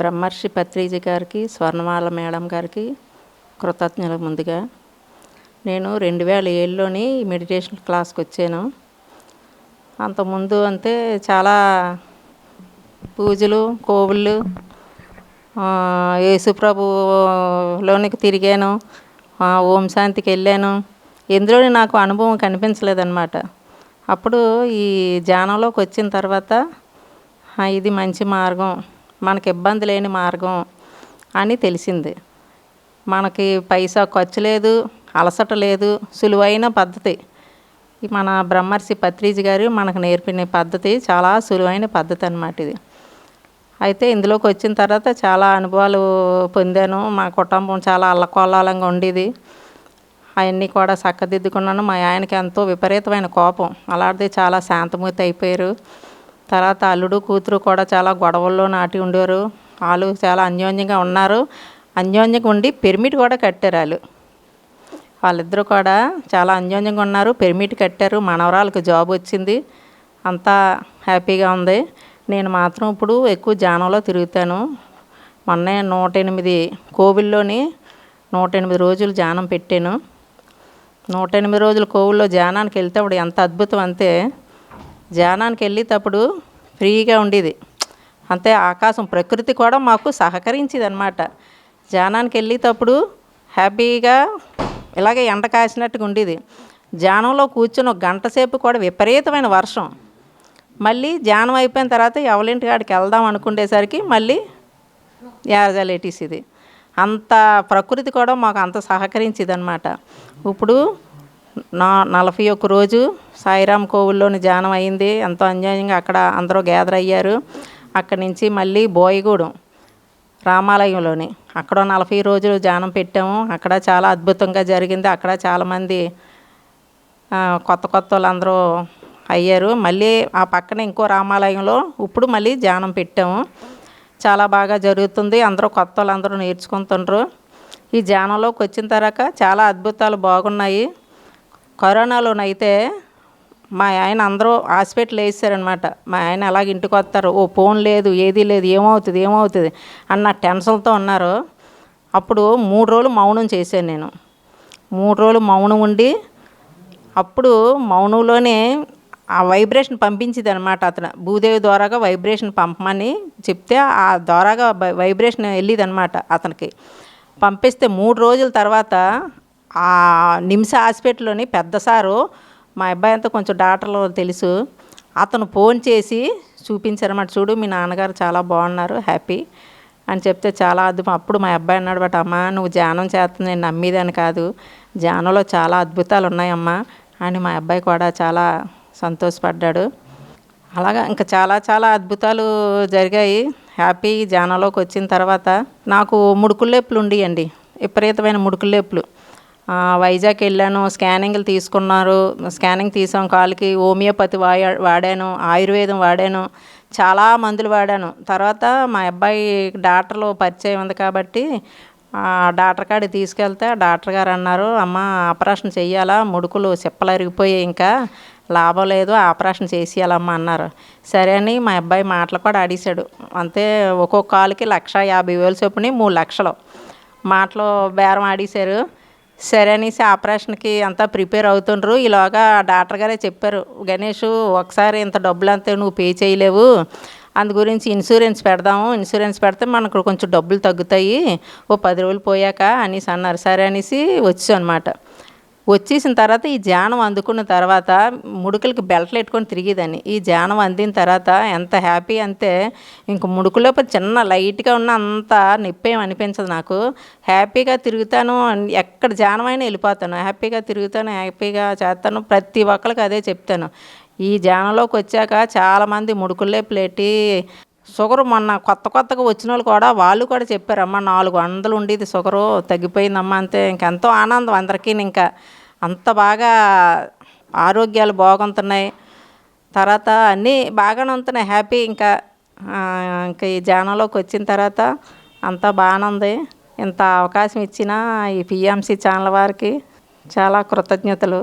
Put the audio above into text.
బ్రహ్మర్షి పత్రిజీ గారికి స్వర్ణమాల మేడం గారికి కృతజ్ఞతలు ముందుగా. నేను రెండు వేల ఏళ్ళలోని మెడిటేషన్ క్లాస్కి వచ్చాను. అంతకుముందు అంతే చాలా పూజలు కోవుళ్ళు యేసుప్రభులోనికి తిరిగాను. ఓం శాంతికి వెళ్ళాను. ఎందులోని నాకు అనుభవం కనిపించలేదన్నమాట. అప్పుడు ఈ ధ్యానంలోకి వచ్చిన తర్వాత ఇది మంచి మార్గం. మనకి ఇబ్బంది లేని మార్గం అని తెలిసింది. మనకి పైసా ఖర్చు లేదు అలసట లేదు సులువైన పద్ధతి. మన బ్రహ్మర్షి పత్రిజీ గారు మనకు నేర్పిన పద్ధతి చాలా సులువైన పద్ధతి అనమాట ఇది. అయితే ఇందులోకి వచ్చిన తర్వాత చాలా అనుభవాలు పొందాను. మా కుటుంబం చాలా అల్లకొల్లాలంగా ఉండేది. అవన్నీ కూడా చక్కదిద్దుకున్నాను. మా ఆయనకి ఎంతో విపరీతమైన కోపం. అలాంటిది చాలా శాంతమూర్తి అయిపోయారు. తర్వాత అల్లుడు కూతురు కూడా చాలా గొడవల్లో నాటి ఉండేవారు. వాళ్ళు చాలా అన్యోన్యంగా ఉన్నారు. అన్యోన్యంగా ఉండి పిరమిడ్ కూడా కట్టారు వాళ్ళు వాళ్ళిద్దరూ కూడా చాలా అన్యోన్యంగా ఉన్నారు. పిరమిడ్ కట్టారు. మనవరాలకు జాబ్ వచ్చింది. అంతా హ్యాపీగా ఉంది. నేను మాత్రం ఇప్పుడు ఎక్కువ జానంలో తిరుగుతాను. మొన్నే నూట ఎనిమిది కోవిల్లోని నూట ఎనిమిది రోజులు జానం పెట్టాను. నూట ఎనిమిది రోజులు కోవిల్లో జ్యానానికి వెళ్తే అప్పుడు ఎంత అద్భుతం అంతే ధ్యానానికి వెళ్ళేటప్పుడు ఫ్రీగా ఉండేది. అంతే ఆకాశం ప్రకృతి కూడా మాకు సహకరించేది అనమాట ధ్యానానికి వెళ్ళేటప్పుడు హ్యాపీగా ఇలాగే ఎండ కాసినట్టుగా ఉండేది. ధ్యానంలో కూర్చుని ఒక గంట సేపు కూడా విపరీతమైన వర్షం. మళ్ళీ ధ్యానం అయిపోయిన తర్వాత ఎవరింటి కాడికి వెళ్దాం అనుకునేసరికి మళ్ళీ యాజలేటీసిది. అంత ప్రకృతి కూడా మాకు అంత సహకరించింది అనమాట ఇప్పుడు నా నలభై ఒక్క రోజు సాయిరామ్ కోవిల్లోని ధ్యానం అయింది. ఎంతో అన్యాయంగా అక్కడ అందరూ గ్యాదర్ అయ్యారు. అక్కడి నుంచి మళ్ళీ బోయగూడెం రామాలయంలోని అక్కడ నలభై రోజులు ధ్యానం పెట్టాము. అక్కడ చాలా అద్భుతంగా జరిగింది. అక్కడ చాలామంది కొత్త కొత్త వాళ్ళందరూ అయ్యారు. మళ్ళీ ఆ పక్కన ఇంకో రామాలయంలో ఇప్పుడు మళ్ళీ ధ్యానం పెట్టాము. చాలా బాగా జరుగుతుంది. అందరూ కొత్త వాళ్ళందరూ నేర్చుకుంటుండ్రు. ఈ ధ్యానంలోకి వచ్చిన తర్వాత చాలా అద్భుతాలు బాగున్నాయి. కరోనాలోనైతే మా ఆయన అందరూ హాస్పిటల్ వేసారనమాట మా ఆయన అలాగ ఇంటికి వస్తారు. ఓ ఫోన్ లేదు ఏది లేదు ఏమవుతుంది ఏమవుతుంది అన్న టెన్షన్తో ఉన్నారు. అప్పుడు మూడు రోజులు మౌనం చేశాను నేను. మూడు రోజులు మౌనం ఉండి అప్పుడు మౌనంలోనే ఆ వైబ్రేషన్ పంపించింది అనమాట అతను. భూదేవి ద్వారాగా వైబ్రేషన్ పంపమని చెప్తే ఆ ద్వారాగా వైబ్రేషన్ వెళ్ళిదనమాట అతనికి. పంపిస్తే మూడు రోజుల తర్వాత ఆ నిమ్స్ హాస్పిటల్లోని పెద్ద సారు మా అబ్బాయి అంతా కొంచెం డాక్టర్లు తెలుసు. అతను ఫోన్ చేసి చూపించారన్నమాట చూడు మీ నాన్నగారు చాలా బాగున్నారు హ్యాపీ అని చెప్తే చాలా అద్భుతం. అప్పుడు మా అబ్బాయి అన్నాడు బట్ అమ్మా నువ్వు ధ్యానం చేస్తుంది నేను నమ్మేదని కాదు. ధ్యానంలో చాలా అద్భుతాలు ఉన్నాయమ్మా అని మా అబ్బాయి కూడా చాలా సంతోషపడ్డాడు. అలాగా ఇంకా చాలా చాలా అద్భుతాలు జరిగాయి. హ్యాపీ ధ్యానంలోకి వచ్చిన తర్వాత నాకు ముడుకులేపులు ఉండేయండి. విపరీతమైన ముడుకులేపులు వైజాగ్ వెళ్ళాను స్కానింగ్లు తీసుకున్నారు స్కానింగ్ తీసాం కాలుకి హోమియోపతి వాయా వాడాను ఆయుర్వేదం వాడాను చాలా మందులు వాడాను. తర్వాత మా అబ్బాయి డాక్టర్లు పరిచయం ఉంది కాబట్టి డాక్టర్ కాడికి తీసుకెళ్తే డాక్టర్ గారు అన్నారు అమ్మ ఆపరేషన్ చేయాలా ముడుకులు చెప్పలు అరిగిపోయాయి ఇంకా లాభం లేదు ఆపరేషన్ చేసేయాలమ్మ అన్నారు. సరే అని మా అబ్బాయి మాటలు కూడా అడిగాడు అంతే ఒక్కొక్క కాలుకి లక్ష యాభై వేలు చొప్పున మూడు లక్షలు. మాటలు బేరం ఆడేశారు. సరే అనేసి ఆపరేషన్కి అంతా ప్రిపేర్ అవుతుండ్రు. ఈలోగా డాక్టర్ గారే చెప్పారు గణేష్ ఒకసారి ఇంత డబ్బులు అంతా నువ్వు పే చేయలేవు. అందు గురించి ఇన్సూరెన్స్ పెడదాము. ఇన్సూరెన్స్ పెడితే మనకు కొంచెం డబ్బులు తగ్గుతాయి. ఓ పది రోజులు పోయాక అనేసి అన్నారు. సరే అనేసి వచ్చాం అనమాట వచ్చేసిన తర్వాత ఈ జానం అందుకున్న తర్వాత ముడుకులకి బెల్ట్లు పెట్టుకొని తిరిగేదాన్ని. ఈ జానం అందిన తర్వాత ఎంత హ్యాపీ అంతే ఇంక ముడుకులో చిన్న లైట్గా ఉన్న అంత నిప్పేం అనిపించదు నాకు. హ్యాపీగా తిరుగుతాను ఎక్కడ ధ్యానం అయినా వెళ్ళిపోతాను. హ్యాపీగా తిరుగుతాను హ్యాపీగా చేస్తాను ప్రతి ఒక్కరికి అదే చెప్తాను. ఈ జానంలోకి వచ్చాక చాలామంది ముడుకులే ప్లేటి షుగర్ మొన్న కొత్త కొత్తగా వచ్చిన వాళ్ళు కూడా వాళ్ళు కూడా చెప్పారమ్మా నాలుగు వందలు ఉండేది షుగరు తగ్గిపోయిందమ్మా అంతే ఇంకెంతో ఆనందం అందరికీ. ఇంకా అంత బాగా ఆరోగ్యాలు బాగుంటున్నాయి. తర్వాత అన్నీ బాగానే ఉంటున్నాయి హ్యాపీ. ఇంకా ఇంకా ఈ జానంలోకి వచ్చిన తర్వాత అంతా బాగానే ఉంది. ఇంత అవకాశం ఇచ్చిన ఈ పిఎంసి ఛానల్ వారికి చాలా కృతజ్ఞతలు.